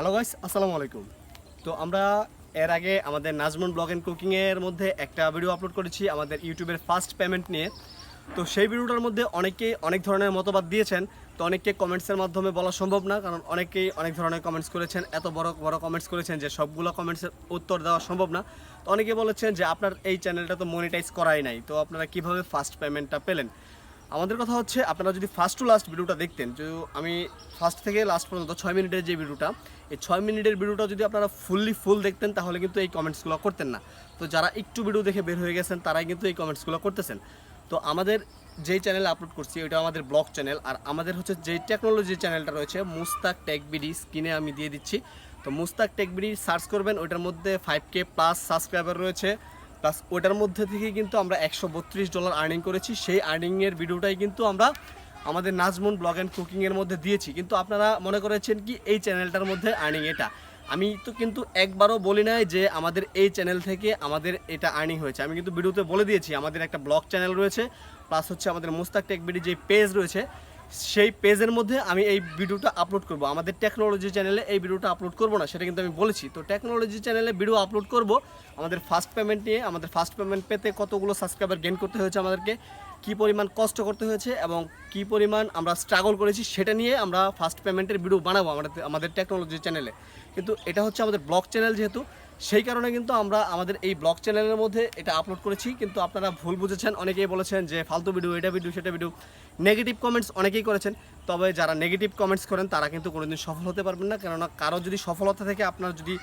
Hello guys আসসালামু আলাইকুম। তো আমরা এর আগে আমাদের নাজমুন ব্লগ অ্যান্ড কুকিংয়ের মধ্যে একটা ভিডিও আপলোড করেছি আমাদের ইউটিউবের ফার্স্ট পেমেন্ট নিয়ে। তো সেই ভিডিওটার মধ্যে অনেকেই অনেক ধরনের মতবাদ দিয়েছেন। তো অনেককে কমেন্টসের মাধ্যমে বলা সম্ভব না, কারণ অনেকেই অনেক ধরনের কমেন্টস করেছেন, এত বড় বড় কমেন্টস করেছেন যে সবগুলো কমেন্টসের উত্তর দেওয়া সম্ভব না। তো অনেকে বলেছেন যে আপনার এই চ্যানেলটা তো মনিটাইজ করাই নাই। তো আপনারা কীভাবে ফার্স্ট পেমেন্টটা পেলেন? আমাদের কথা হচ্ছে, আপনারা যদি ফার্স্ট টু লাস্ট ভিডিওটা দেখতেন, যে আমি ফার্স্ট থেকে লাস্ট পর্যন্ত ছয় মিনিটের যে ভিডিওটা এই ছয় মিনিটের ভিডিওটা যদি আপনারা ফুললি ফুল দেখতেন, তাহলে কিন্তু এই কমেন্টসগুলো করতেন না। তো যারা একটু ভিডিও দেখে বের হয়ে গেছেন, তারাই কিন্তু এই কমেন্টসগুলো করতেছেন। তো আমাদের যেই চ্যানেলে আপলোড করছি, ওইটা আমাদের ব্লগ চ্যানেল আর আমাদের হচ্ছে যেই টেকনোলজি চ্যানেলটা রয়েছে মুস্তাক টেক বিডি স্ক্রিনে আমি দিয়ে দিচ্ছি। তো মুস্তাক টেক বিডি সার্চ করবেন, ওইটার মধ্যে ফাইভ কে প্লাস সাবস্ক্রাইবার রয়েছে। প্লাস ওটার মধ্যে থেকে কিন্তু আমরা একশো বত্রিশ ডলার আর্নিং করেছি। সেই আর্নিংয়ের ভিডিওটাই কিন্তু আমরা আমাদের নাজমুন ব্লগ অ্যান্ড কুকিংয়ের মধ্যে দিয়েছি। কিন্তু আপনারা মনে করেছেন কি এই চ্যানেলটার মধ্যে আর্নিং এটা? আমি তো কিন্তু একবারও বলি নাই যে আমাদের এই চ্যানেল থেকে আমাদের এটা আর্নিং হয়েছে। আমি কিন্তু ভিডিওতে বলে দিয়েছি, আমাদের একটা ব্লগ চ্যানেল রয়েছে। প্লাস হচ্ছে আমাদের মুস্তাক টেক বিডি যে পেজ রয়েছে সেই পেজের মধ্যে আমি এই ভিডিওটা আপলোড করব। আমাদের টেকনোলজি চ্যানেলে এই ভিডিওটা আপলোড করব না, সেটা কিন্তু আমি বলেছি। তো টেকনোলজি চ্যানেলে ভিডিও আপলোড করব। আমাদের ফার্স্ট পেমেন্ট নিয়ে, আমাদের ফার্স্ট পেমেন্ট পেতে কতগুলো সাবস্ক্রাইবার গেন করতে হয়েছে আমাদেরকে, কি পরিমাণ কষ্ট করতে হয়েছে এবং কি পরিমাণ আমরা স্ট্রাগল করেছি সেটা নিয়ে আমরা ফার্স্ট পেমেন্টের ভিডিও বানাবো আমাদের আমাদের টেকনোলজি চ্যানেলে কিন্তু এটা হচ্ছে আমাদের ব্লগ চ্যানেল যেহেতু সেই কারণে কিন্তু আমরা আমাদের এই ব্লগ চ্যানেলের মধ্যে এটা আপলোড করেছি। কিন্তু আপনারা ভুল বুঝেছেন, অনেকেই বলেছেন যে ফালতু ভিডিও এটা ভিডিও সেটা ভিডিও নেগেটিভ কমেন্টস অনেকেই করেছেন, তবে যারা নেগেটিভ কমেন্টস করেন, তারা কিন্তু কোনোদিন সফল হতে পারবেন না। কেননা কারও যদি সফলতা থেকে আপনার যদি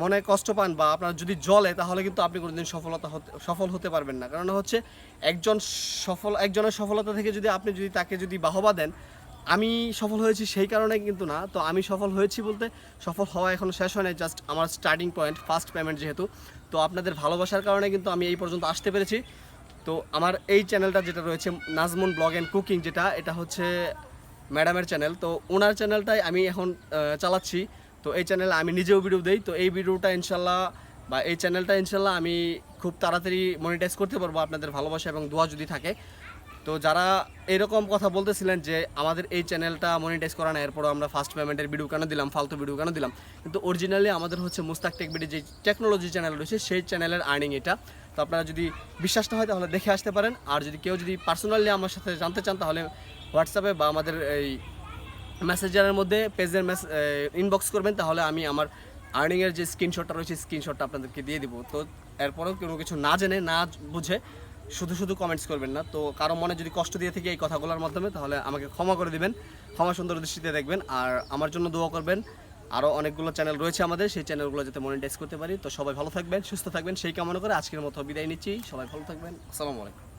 মনে কষ্ট পান বা আপনার যদি জলে তাহলে কিন্তু আপনি কোনোদিন সফলতা হতে, সফল হতে পারবেন না। কারণ হচ্ছে, একজন সফল, একজনের সফলতা থেকে যদি আপনি যদি তাকে যদি বাহবা দেন আমি সফল হয়েছি সেই কারণে কিন্তু না। তো আমি সফল হয়েছি বলতে সফল হওয়া এখনও শেষ হয় জাস্ট আমার স্টার্টিং পয়েন্ট ফার্স্ট পেমেন্ট যেহেতু। তো আপনাদের ভালোবাসার কারণে কিন্তু আমি এই পর্যন্ত আসতে পেরেছি। তো আমার এই চ্যানেলটা যেটা রয়েছে, নাজমুন ব্লগ অ্যান্ড কুকিং যেটা, এটা হচ্ছে ম্যাডামের চ্যানেল তো ওনার চ্যানেলটাই আমি এখন চালাচ্ছি। তো এই চ্যানেলে আমি নিজেও ভিডিও দেই। তো এই ভিডিওটা ইনশাল্লাহ, বা এই চ্যানেলটা ইনশাল্লাহ আমি খুব তাড়াতাড়ি মনিটাইজ করতে পারব আপনাদের ভালোবাসা এবং দোয়া যদি থাকে। তো যারা এরকম কথা বলতেছিলেন যে আমাদের এই চ্যানেলটা মনিটাইজ করা না, এরপরও আমরা ফার্স্ট পেমেন্টের ভিডিও কেন দিলাম, ফালতু ভিডিও কেন দিলাম, কিন্তু অরিজিনালি আমাদের হচ্ছে মুস্তাক টেক বিডি যে টেকনোলজি চ্যানেল রয়েছে, সেই চ্যানেলের আর্নিং এটা। তো আপনারা যদি বিশ্বাস না হয়, তাহলে দেখে আসতে পারেন। আর যদি কেউ যদি পার্সোনালি আমার সাথে জানতে চান, তাহলে হোয়াটসঅ্যাপে বা আমাদের এই মেসেঞ্জারের মধ্যে পেজের মেস ইনবক্স করবেন, তাহলে আমি আমার আর্নিংয়ের যে স্ক্রিনশটটা রয়েছে স্ক্রিনশটটা আপনাদেরকে দিয়ে দিব। তো এরপরেও কোনো কিছু না জেনে, না বুঝে শুধু শুধু কমেন্টস করবেন না। তো কারও মনে যদি কষ্ট দিয়ে থেকে এই কথাগুলোর মাধ্যমে, তাহলে আমাকে ক্ষমা করে দিবেন, ক্ষমা সুন্দর দৃষ্টিতে দেখবেন, আর আমার জন্য দোয়া করবেন। আরও অনেকগুলো চ্যানেল রয়েছে আমাদের, সেই চ্যানেলগুলো যাতে মনিটাইজ করতে পারি। তো সবাই ভালো থাকবেন, সুস্থ থাকবেন, সেই কামনা করে আজকের মতো বিদায় নিচ্ছি। সবাই ভালো থাকবেন। আসসালামু আলাইকুম।